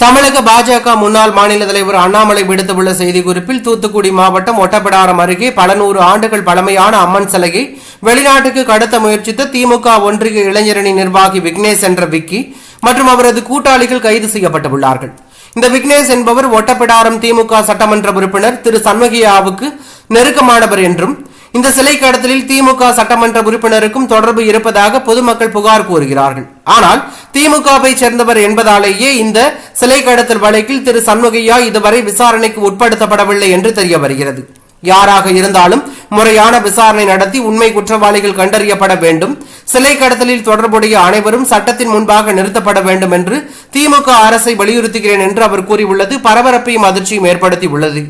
தமிழக பாஜக முன்னாள் மாநில தலைவர் அண்ணாமலை விடுத்துள்ள செய்திக்குறிப்பில் தூத்துக்குடி மாவட்டம் ஒட்டப்பிடாரம் அருகே பல நூறு ஆண்டுகள் பழமையான அம்மன் சிலையை வெளிநாட்டுக்கு கடத்த முயற்சித்த திமுக ஒன்றிய இளைஞரணி நிர்வாகி விக்னேஷ் என்ற விக்கி மற்றும் அவரது கூட்டாளிகள் கைது செய்யப்பட்டுள்ளார்கள். இந்த விக்னேஷ் என்பவர் ஒட்டப்பிடாரம் திமுக சட்டமன்ற உறுப்பினர் திரு சண்முகியாவுக்கு நெருக்கமானவர் என்றும் இந்த சிலை கடத்தலில் திமுக சட்டமன்ற உறுப்பினருக்கும் தொடர்பு இருப்பதாக பொதுமக்கள் புகார் கூறுகிறார்கள். ஆனால் திமுகவை சேர்ந்தவர் என்பதாலேயே இந்த சிலை கடத்தல் வழக்கில் திரு சண்முகையா இதுவரை விசாரணைக்கு உட்படுத்தப்படவில்லை என்று தெரிய வருகிறது. யாராக இருந்தாலும் முறையான விசாரணை நடத்தி உண்மை குற்றவாளிகள் கண்டறியப்பட வேண்டும். சிலை கடத்தலில் தொடர்புடைய அனைவரும் சட்டத்தின் முன்பாக நிறுத்தப்பட வேண்டும் என்று திமுக அரசை வலியுறுத்துகிறேன் என்று அவர் கூறியுள்ளது. பரபரப்பையும் அதிர்ச்சியும் ஏற்படுத்தியுள்ளது.